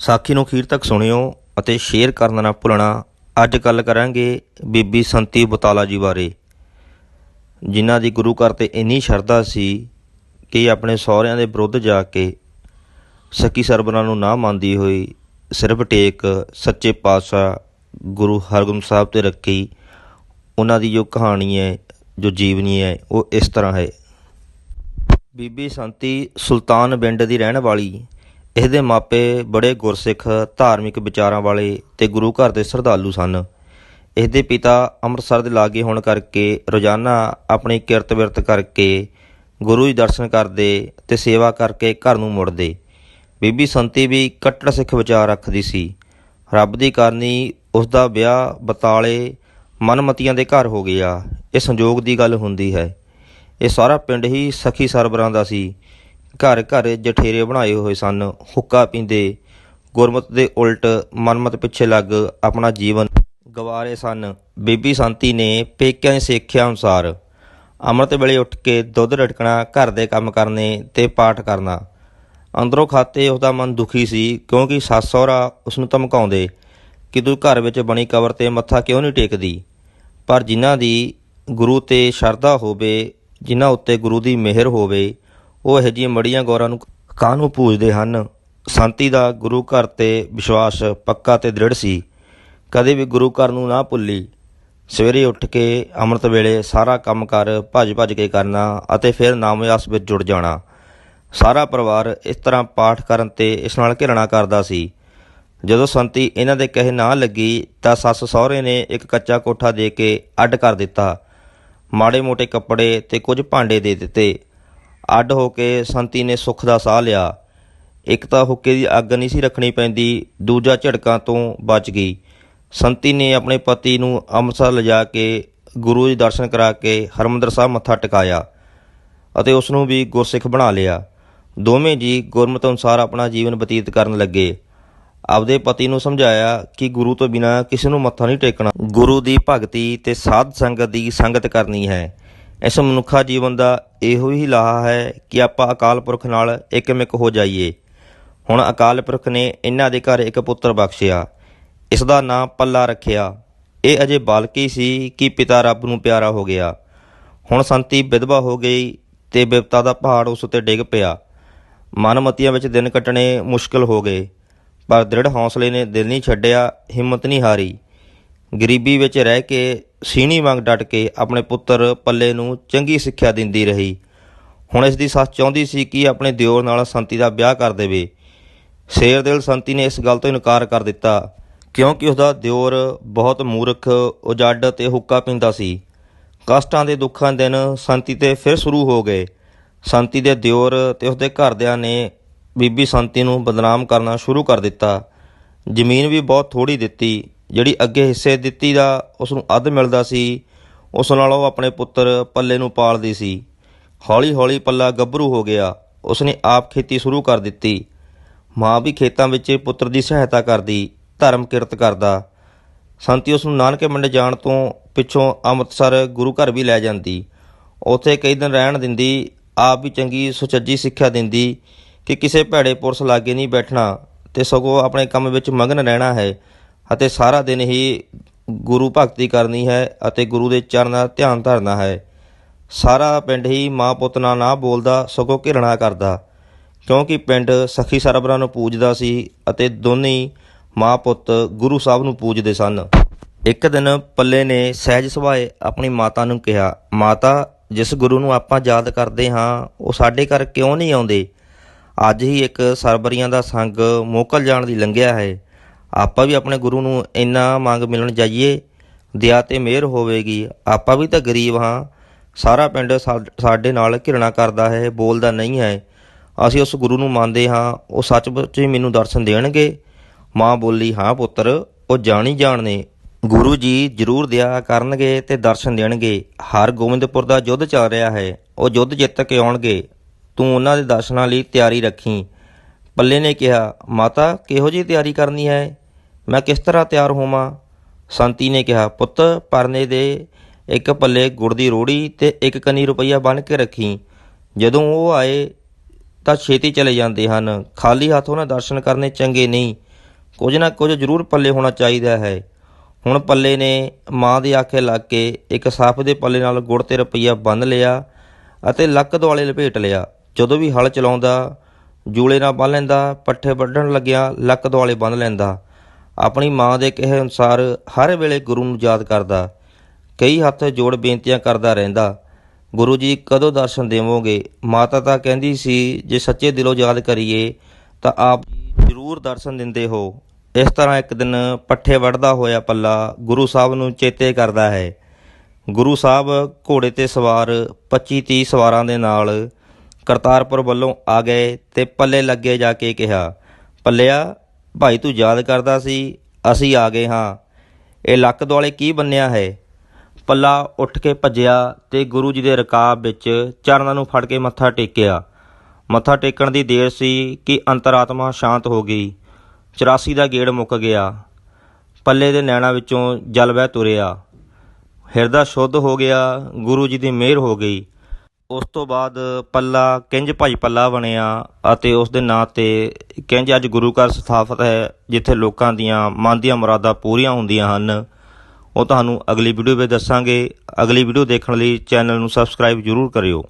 ਸਾਖੀ ਨੂੰ ਅਖੀਰ ਤੱਕ ਸੁਣਿਓ ਅਤੇ ਸ਼ੇਅਰ ਕਰਨਾ ਨਾ ਭੁੱਲਣਾ। ਅੱਜ ਗੱਲ ਕਰਾਂਗੇ ਬੀਬੀ ਸੰਤੀ ਬਤਾਲਾ ਜੀ ਬਾਰੇ, ਜਿਨ੍ਹਾਂ ਦੀ ਗੁਰੂ ਘਰ ਤੇ ਇੰਨੀ ਸ਼ਰਧਾ ਸੀ ਕਿ ਆਪਣੇ ਸਹੁਰਿਆਂ ਦੇ ਵਿਰੁੱਧ ਜਾ ਕੇ ਸਕੀ ਸਰਬਰਾਂ ਨੂੰ ਨਾ ਮੰਨਦੀ ਹੋਈ ਸਿਰਫ ਟੇਕ ਸੱਚੇ ਪਾਤਸ਼ਾਹ ਗੁਰੂ ਹਰਗੋਬਿੰਦ ਸਾਹਿਬ ਤੇ ਰੱਖੀ। ਉਹਨਾਂ ਦੀ ਜੋ ਕਹਾਣੀ ਹੈ, ਜੋ ਜੀਵਨੀ ਹੈ, ਉਹ ਇਸ ਤਰ੍ਹਾਂ ਹੈ। ਬੀਬੀ ਸੰਤੀ ਸੁਲਤਾਨ ਪਿੰਡ ਦੀ ਰਹਿਣ ਵਾਲੀ ਇਹਦੇ ਮਾਪੇ ਬੜੇ ਗੁਰਸਿੱਖ, ਧਾਰਮਿਕ ਵਿਚਾਰਾਂ ਵਾਲੇ ਤੇ ਗੁਰੂ ਘਰ ਦੇ ਸ਼ਰਧਾਲੂ ਸਨ। ਇਸ ਦੇ ਪਿਤਾ ਅੰਮ੍ਰਿਤਸਰ ਦੇ ਲਾਗੇ ਹੋਣ ਕਰਕੇ ਰੋਜ਼ਾਨਾ ਆਪਣੀ ਕਿਰਤ ਵਿਰਤ ਕਰਕੇ ਗੁਰੂ ਜੀ ਦਰਸ਼ਨ ਕਰਦੇ ਤੇ ਸੇਵਾ ਕਰਕੇ ਘਰ ਨੂੰ ਮੁੜਦੇ। ਬੀਬੀ ਸੰਤੀ ਵੀ ਕੱਟੜ ਸਿੱਖ ਵਿਚਾਰ ਰੱਖਦੀ ਸੀ। ਰੱਬ ਦੀ ਕਰਨੀ ਉਸ ਦਾ ਵਿਆਹ ਬਤਾਲੇ ਮਨਮਤੀਆਂ ਦੇ ਘਰ ਹੋ ਗਿਆ। ਇਹ ਸੰਜੋਗ ਦੀ ਗੱਲ ਹੁੰਦੀ ਹੈ। ਇਹ ਸਾਰਾ ਪਿੰਡ ਹੀ ਸਖੀ ਸਰਬਰਾਂ ਦਾ ਸੀ। ਘਰ ਘਰ ਜਠੇਰੇ ਬਣਾਏ ਹੋਏ ਸਨ। ਹੁੱਕਾ ਪੀਂਦੇ ਗੁਰਮਤ ਦੇ ਉਲਟ ਮਨਮਤ ਪਿੱਛੇ ਲੱਗ ਆਪਣਾ ਜੀਵਨ ਗਵਾਰੇ ਸਨ। ਬੀਬੀ ਸੰਤੀ ਨੇ ਪੇਕਿਆਂ ਦੀ ਸਿੱਖਿਆ ਅਨੁਸਾਰ ਅੰਮ੍ਰਿਤ ਵੇਲੇ ਉੱਠ ਕੇ ਦੁੱਧ ਰਟਕਣਾ ਘਰ ਦੇ ਕੰਮ ਕਰਨੇ ਤੇ ਪਾਠ ਕਰਨਾ। ਅੰਦਰੋਂ ਖਾਤੇ ਉਹਦਾ ਮਨ ਦੁਖੀ ਸੀ ਕਿਉਂਕਿ ਸੱਸ ਸਹੁਰਾ ਉਸ ਨੂੰ ਧਮਕਾਉਂਦੇ ਕਿ ਤੂੰ ਘਰ ਵਿੱਚ ਬਣੀ ਕਬਰ ਤੇ ਮੱਥਾ ਕਿਉਂ ਨਹੀਂ ਟੇਕਦੀ? ਪਰ ਜਿਨ੍ਹਾਂ ਦੀ ਗੁਰੂ ਤੇ ਸ਼ਰਧਾ ਹੋਵੇ, ਜਿਨ੍ਹਾਂ ਉੱਤੇ ਗੁਰੂ ਦੀ ਮਿਹਰ ਹੋਵੇ ਉਹ ਇਹੋ ਜਿਹੀਆਂ ਮੜੀਆਂ ਗੌਰਾਂ ਨੂੰ ਕਾਹਨੂੰ ਪੂਜਦੇ ਹਨ? ਸੰਤੀ ਦਾ ਗੁਰੂ ਘਰ ਤੇ ਵਿਸ਼ਵਾਸ ਪੱਕਾ ਤੇ ਦ੍ਰਿੜ ਸੀ। ਕਦੇ ਵੀ ਗੁਰੂ ਘਰ ਨੂੰ ਨਾ ਭੁੱਲੀ। ਸਵੇਰੇ ਉੱਠ ਕੇ ਅੰਮ੍ਰਿਤ ਵੇਲੇ ਸਾਰਾ ਕੰਮ ਕਰ ਭੱਜ ਭੱਜ ਕੇ ਕਰਨਾ ਅਤੇ ਫਿਰ ਨਾਮਯਾਸ ਵਿੱਚ ਜੁੜ ਜਾਣਾ। ਸਾਰਾ ਪਰਿਵਾਰ ਇਸ ਤਰ੍ਹਾਂ ਪਾਠ ਕਰਨ ਤੇ ਇਸ ਨਾਲ ਘਿਰਣਾ ਕਰਦਾ ਸੀ। ਜਦੋਂ ਸੰਤੀ ਇਹਨਾਂ ਦੇ ਕਹੇ ਨਾ ਲੱਗੀ ਤਾਂ ਸੱਸ ਸਹੁਰੇ ਨੇ ਇੱਕ ਕੱਚਾ ਕੋਠਾ ਦੇ ਕੇ ਅੱਡ ਕਰ ਦਿੱਤਾ। ਮਾੜੇ ਮੋਟੇ ਕੱਪੜੇ ਤੇ ਕੁਝ ਭਾਂਡੇ ਦੇ ਦਿੱਤੇ। ਅੱਡ ਹੋ ਕੇ ਸੰਤੀ ਨੇ ਸੁੱਖ ਦਾ ਸਾਹ ਲਿਆ। ਇੱਕ ਤਾਂ ਹੁੱਕੇ ਦੀ ਅੱਗ ਨਹੀਂ ਸੀ ਰੱਖਣੀ ਪੈਂਦੀ, ਦੂਜਾ ਝੜਕਾਂ ਤੋਂ ਬਚ ਗਈ। ਸੰਤੀ ਨੇ ਆਪਣੇ ਪਤੀ ਨੂੰ ਅੰਮ੍ਰਿਤਸਰ ਲਿਜਾ ਕੇ ਗੁਰੂ ਜੀ ਦਰਸ਼ਨ ਕਰਾ ਕੇ ਹਰਮੰਦਰ ਸਾਹਿਬ ਮੱਥਾ ਟਿਕਾਇਆ ਅਤੇ ਉਸ ਨੂੰ ਵੀ ਗੁਰਸਿੱਖ ਬਣਾ ਲਿਆ। ਦੋਵੇਂ ਜੀ ਗੁਰਮਤਿ ਅਨੁਸਾਰ ਆਪਣਾ ਜੀਵਨ ਬਤੀਤ ਕਰਨ ਲੱਗੇ। ਆਪਦੇ ਪਤੀ ਨੂੰ ਸਮਝਾਇਆ ਕਿ ਗੁਰੂ ਤੋਂ ਬਿਨਾ ਕਿਸੇ ਨੂੰ ਮੱਥਾ ਨਹੀਂ ਟੇਕਣਾ। ਗੁਰੂ ਦੀ ਭਗਤੀ ਤੇ ਸਾਧ ਸੰਗਤ ਦੀ ਸੰਗਤ ਕਰਨੀ ਹੈ। ਇਸ ਮਨੁੱਖਾ ਜੀਵਨ ਦਾ ਇਹੋ ਹੀ ਲਾਹਾ ਹੈ ਕਿ ਆਪਾਂ ਅਕਾਲ ਪੁਰਖ ਨਾਲ ਇੱਕਮਿਕ ਹੋ ਜਾਈਏ। ਹੁਣ ਅਕਾਲ ਪੁਰਖ ਨੇ ਇਹਨਾਂ ਦੇ ਘਰ ਇੱਕ ਪੁੱਤਰ ਬਖਸ਼ਿਆ। ਇਸ ਦਾ ਨਾਂ ਪੱਲਾ ਰੱਖਿਆ। ਇਹ ਅਜੇ ਬਾਲਕੀ ਸੀ ਕਿ ਪਿਤਾ ਰੱਬ ਨੂੰ ਪਿਆਰਾ ਹੋ ਗਿਆ। ਹੁਣ ਸੰਤੀ ਵਿਧਵਾ ਹੋ ਗਈ ਤੇ ਬਿਪਤਾ ਦਾ ਪਹਾੜ ਉਸ ਉੱਤੇ ਡਿੱਗ ਪਿਆ। ਮਨਮਤੀਆਂ ਵਿੱਚ ਦਿਨ ਕੱਟਣੇ ਮੁਸ਼ਕਲ ਹੋ ਗਏ। ਪਰ ਦ੍ਰਿੜ ਹੌਸਲੇ ਨੇ ਦਿਲ ਨਹੀਂ ਛੱਡਿਆ, ਹਿੰਮਤ ਨਹੀਂ ਹਾਰੀ। ਗਰੀਬੀ ਵਿੱਚ ਰਹਿ ਕੇ ਸੀਣੀ ਵਾਂਗ ਡਟ ਕੇ ਆਪਣੇ ਪੁੱਤਰ ਪੱਲੇ ਨੂੰ ਚੰਗੀ ਸਿੱਖਿਆ ਦਿੰਦੀ ਰਹੀ। ਹੁਣ ਇਸ ਦੀ ਸੱਸ ਚਾਹੁੰਦੀ ਸੀ ਕਿ ਆਪਣੇ ਦਿਓਰ ਨਾਲ ਸੰਤੀ ਦਾ ਵਿਆਹ ਕਰ ਦੇਵੇ। ਸ਼ੇਰ ਦਿਲ ਸੰਤੀ ਨੇ ਇਸ ਗੱਲ ਤੋਂ ਇਨਕਾਰ ਕਰ ਦਿੱਤਾ, ਕਿਉਂਕਿ ਉਸ ਦਾ ਦਿਓਰ ਬਹੁਤ ਮੂਰਖ ਉਜੱਡ ਤੇ ਹੁੱਕਾ ਪੀਂਦਾ ਸੀ। ਕਸ਼ਟਾਂ ਦੇ ਦੁੱਖਾਂ ਦਿਨ ਸੰਤੀ ਤੇ ਫਿਰ ਸ਼ੁਰੂ ਹੋ ਗਏ। ਸੰਤੀ ਦੇ ਦਿਓਰ ਤੇ ਉਸਦੇ ਘਰਦਿਆਂ ਨੇ ਬੀਬੀ ਸੰਤੀ ਨੂੰ ਬਦਨਾਮ ਕਰਨਾ ਸ਼ੁਰੂ ਕਰ ਦਿੱਤਾ। ਜ਼ਮੀਨ ਵੀ ਬਹੁਤ ਥੋੜੀ ਦਿੱਤੀ। ਜਿਹੜੀ ਅੱਗੇ ਹਿੱਸੇ ਦਿੱਤੀ ਦਾ ਉਸ ਨੂੰ ਅੱਧ ਮਿਲਦਾ ਸੀ। ਉਸ ਨਾਲ ਉਹ ਆਪਣੇ ਪੁੱਤਰ ਪੱਲੇ ਨੂੰ ਪਾਲਦੀ ਸੀ। ਹੌਲੀ ਹੌਲੀ ਪੱਲਾ ਗੱਭਰੂ ਹੋ ਗਿਆ। ਉਸ ਨੇ ਆਪ ਖੇਤੀ ਸ਼ੁਰੂ ਕਰ ਦਿੱਤੀ। ਮਾਂ ਵੀ ਖੇਤਾਂ ਵਿੱਚ ਪੁੱਤਰ ਦੀ ਸਹਾਇਤਾ ਕਰਦੀ, ਧਰਮ ਕਿਰਤ ਕਰਦਾ। ਸੰਤੀ ਉਸ ਨੂੰ ਨਾਨਕੇ ਮੰਡ ਜਾਣ ਤੋਂ ਪਿੱਛੋਂ ਅੰਮ੍ਰਿਤਸਰ ਗੁਰੂ ਘਰ ਵੀ ਲੈ ਜਾਂਦੀ। ਉੱਥੇ ਕਈ ਦਿਨ ਰਹਿਣ ਦਿੰਦੀ, ਆਪ ਵੀ ਚੰਗੀ ਸੁਚੱਜੀ ਸਿੱਖਿਆ ਦਿੰਦੀ ਕਿ ਕਿਸੇ ਭੈੜੇ ਪੁਰਸ਼ ਲਾਗੇ ਨਹੀਂ ਬੈਠਣਾ ਤੇ ਸਗੋਂ ਆਪਣੇ ਕੰਮ ਵਿੱਚ ਮਗਨ ਰਹਿਣਾ ਹੈ। ਅਤੇ ਸਾਰਾ ਦਿਨ ਹੀ ਗੁਰੂ ਭਗਤੀ ਕਰਨੀ ਹੈ ਅਤੇ ਗੁਰੂ ਦੇ ਚਰਨਾਂ ਦਾ ਧਿਆਨ ਧਰਨਾ ਹੈ। ਸਾਰਾ ਪਿੰਡ ਹੀ ਮਾਂ ਪੁੱਤ ਨਾਲ ਨਾ ਬੋਲਦਾ, ਸਗੋਂ ਘਿਰਣਾ ਕਰਦਾ। ਕਿਉਂਕਿ ਪਿੰਡ ਸਖੀ ਸਰਬਰਾਂ ਨੂੰ ਪੂਜਦਾ ਸੀ ਅਤੇ ਦੋਨੇ ਮਾਂ ਪੁੱਤ ਗੁਰੂ ਸਾਹਿਬ ਨੂੰ ਪੂਜਦੇ ਸਨ। ਇੱਕ ਦਿਨ ਪੱਲੇ ਨੇ ਸਹਿਜ ਸੁਭਾਏ ਆਪਣੀ ਮਾਤਾ ਨੂੰ ਕਿਹਾ, ਮਾਤਾ, ਜਿਸ ਗੁਰੂ ਨੂੰ ਆਪਾਂ ਯਾਦ ਕਰਦੇ ਹਾਂ, ਉਹ ਸਾਡੇ ਘਰ ਕਿਉਂ ਨਹੀਂ ਆਉਂਦੇ? ਅੱਜ ਹੀ ਇੱਕ ਸਰਬਰੀਆਂ ਦਾ ਸੰਗ ਮੋਕਲ ਜਾਣ ਦੀ ਲੰਘਿਆ ਹੈ। ਆਪਾਂ ਵੀ ਆਪਣੇ ਗੁਰੂ ਨੂੰ ਇੰਨਾ ਮੰਗ ਮਿਲਣ ਜਾਈਏ, ਦਇਆ ਤੇ ਮਿਹਰ ਹੋਵੇਗੀ। ਆਪਾਂ ਵੀ ਤਾਂ ਗਰੀਬ ਹਾਂ। ਸਾਰਾ ਪਿੰਡ ਸਾ- ਸਾਡੇ ਨਾਲ ਘਿਰਣਾ ਕਰਦਾ ਹੈ, ਬੋਲਦਾ ਨਹੀਂ ਹੈ। ਅਸੀਂ ਉਸ ਗੁਰੂ ਨੂੰ ਮੰਨਦੇ ਹਾਂ। ਉਹ ਸੱਚਮੁੱਚ ਹੀ ਮੈਨੂੰ ਦਰਸ਼ਨ ਦੇਣਗੇ। ਮਾਂ ਬੋਲੀ, ਹਾਂ ਪੁੱਤਰ, ਉਹ ਜਾਣੀ ਜਾਣਨੇ ਗੁਰੂ ਜੀ ਜ਼ਰੂਰ ਦਇਆ ਕਰਨਗੇ ਤੇ ਦਰਸ਼ਨ ਦੇਣਗੇ। ਹਰ ਗੋਬਿੰਦਪੁਰ ਦਾ ਯੁੱਧ ਚੱਲ ਰਿਹਾ ਹੈ। ਉਹ ਯੁੱਧ ਜਿੱਤ ਕੇ ਆਉਣਗੇ। ਤੂੰ ਉਹਨਾਂ ਦੇ ਦਰਸ਼ਨਾਂ ਲਈ ਤਿਆਰੀ ਰੱਖੀ। ਪੱਲੇ ਨੇ ਕਿਹਾ, ਮਾਤਾ, ਕਿਹੋ ਜੀ ਤਿਆਰੀ ਕਰਨੀ ਹੈ? ਮੈਂ ਕਿਸ ਤਰ੍ਹਾਂ ਤਿਆਰ ਹੋਵਾਂ? ਸੰਤੀ ਨੇ ਕਿਹਾ, ਪੁੱਤ, ਪਰਨੇ ਦੇ ਇੱਕ ਪੱਲੇ ਗੁੜ ਦੀ ਰੋੜੀ ਤੇ ਇੱਕ ਕਨੀ ਰੁਪਈਆ ਬਣ ਕੇ ਰੱਖੀ। ਜਦੋਂ ਉਹ ਆਏ ਤਾਂ ਛੇਤੀ ਚਲੇ ਜਾਂਦੇ ਹਨ। ਖਾਲੀ ਹੱਥ ਉਹਨਾਂ ਦਰਸ਼ਨ ਕਰਨੇ ਚੰਗੇ ਨਹੀਂ। ਕੁਝ ਨਾ ਕੁਝ ਜ਼ਰੂਰ ਪੱਲੇ ਹੋਣਾ ਚਾਹੀਦਾ ਹੈ। ਹੁਣ ਪੱਲੇ ਨੇ ਮਾਂ ਦੇ ਆਖੇ ਲੱਗ ਕੇ ਇੱਕ ਸਾਫ਼ ਦੇ ਪੱਲੇ ਨਾਲ ਗੁੜ ਤੇ ਰੁਪਈਆ ਬੰਨ ਲਿਆ ਅਤੇ ਲੱਕ ਦੁਆਲੇ ਲਪੇਟ ਲਿਆ। ਜਦੋਂ ਵੀ ਹਲ ਚਲਾਉਂਦਾ, ਜੂਲੇ ਨਾਲ ਬੰਨ ਲੈਂਦਾ, ਪੱਠੇ ਵੱਢਣ ਲੱਗਿਆ ਲੱਕ ਦੁਆਲੇ ਬੰਨ ਲੈਂਦਾ। ਆਪਣੀ ਮਾਂ ਦੇ ਕਹੇ ਅਨੁਸਾਰ ਹਰ ਵੇਲੇ ਗੁਰੂ ਨੂੰ ਯਾਦ ਕਰਦਾ, ਕਈ ਹੱਥ ਜੋੜ ਬੇਨਤੀਆਂ ਕਰਦਾ ਰਹਿੰਦਾ। ਗੁਰੂ ਜੀ, ਕਦੋਂ ਦਰਸ਼ਨ ਦੇਵੋਗੇ? ਮਾਤਾ ਤਾਂ ਕਹਿੰਦੀ ਸੀ, ਜੇ ਸੱਚੇ ਦਿਲੋਂ ਯਾਦ ਕਰੀਏ, ਤਾਂ ਆਪ ਜੀ ਜ਼ਰੂਰ ਦਰਸ਼ਨ ਦਿੰਦੇ ਹੋ। ਇਸ ਤਰ੍ਹਾਂ ਇੱਕ ਦਿਨ ਪੱਠੇ ਵੜਦਾ ਹੋਇਆ ਪੱਲਾ ਗੁਰੂ ਸਾਹਿਬ ਨੂੰ ਚੇਤੇ ਕਰਦਾ ਹੈ। ਗੁਰੂ ਸਾਹਿਬ ਘੋੜੇ ਤੇ ਸਵਾਰ 25 30 ਸਵਾਰਾਂ ਦੇ ਨਾਲ ਕਰਤਾਰਪੁਰ ਵੱਲੋਂ ਆ ਗਏ ਤੇ ਪੱਲੇ ਲੱਗੇ ਜਾ ਕੇ ਕਿਹਾ, ਪੱਲਿਆ ਭਾਈ ਤੂੰ ਯਾਦ ਕਰਦਾ ਸੀ? ਅਸੀਂ ਆ ਗਏ ਹਾਂ। ਇਹ ਲੱਕ ਦੁਆਲੇ ਕੀ ਬੰਨਿਆ ਹੈ? ਪੱਲਾ ਉੱਠ ਕੇ ਭੱਜਿਆ ਤੇ ਗੁਰੂ ਜੀ ਦੇ ਰਕਾਬ ਵਿੱਚ ਚਰਨਾਂ ਨੂੰ ਫੜ ਕੇ ਮੱਥਾ ਟੇਕਿਆ। ਮੱਥਾ ਟੇਕਣ ਦੀ ਦੇਰ ਸੀ ਕਿ ਅੰਤਰਾਤਮਾ ਸ਼ਾਂਤ ਹੋ ਗਈ। 84 ਦਾ ਗੇੜ ਮੁੱਕ ਗਿਆ। ਪੱਲੇ ਦੇ ਨੈਣਾ ਵਿੱਚੋਂ ਜਲ ਵਹਿ ਤੁਰਿਆ। ਹਿਰਦਾ ਸ਼ੁੱਧ ਹੋ ਗਿਆ, ਗੁਰੂ ਜੀ ਦੀ ਮਿਹਰ ਹੋ ਗਈ। ਉਸ ਤੋਂ ਬਾਅਦ ਪੱਲਾ, ਕਿੰਜ ਭਾਈ ਪੱਲਾ ਬਣਿਆ ਅਤੇ ਉਸ ਦੇ ਨਾਂ ਤੇ ਕਿੰਜ ਅੱਜ ਗੁਰੂ ਘਰ ਸਥਾਪਿਤ ਹੈ, ਜਿੱਥੇ ਲੋਕਾਂ ਦੀਆਂ ਮਨ ਦੀਆਂ ਮੁਰਾਦਾਂ ਪੂਰੀਆਂ ਹੁੰਦੀਆਂ ਹਨ। ਉਹ ਤੁਹਾਨੂੰ ਅਗਲੀ ਵੀਡੀਓ ਵਿੱਚ ਦੱਸਾਂਗੇ। ਅਗਲੀ ਵੀਡੀਓ ਦੇਖਣ ਲਈ ਚੈਨਲ ਨੂੰ ਸਬਸਕ੍ਰਾਈਬ ਜ਼ਰੂਰ ਕਰਿਓ।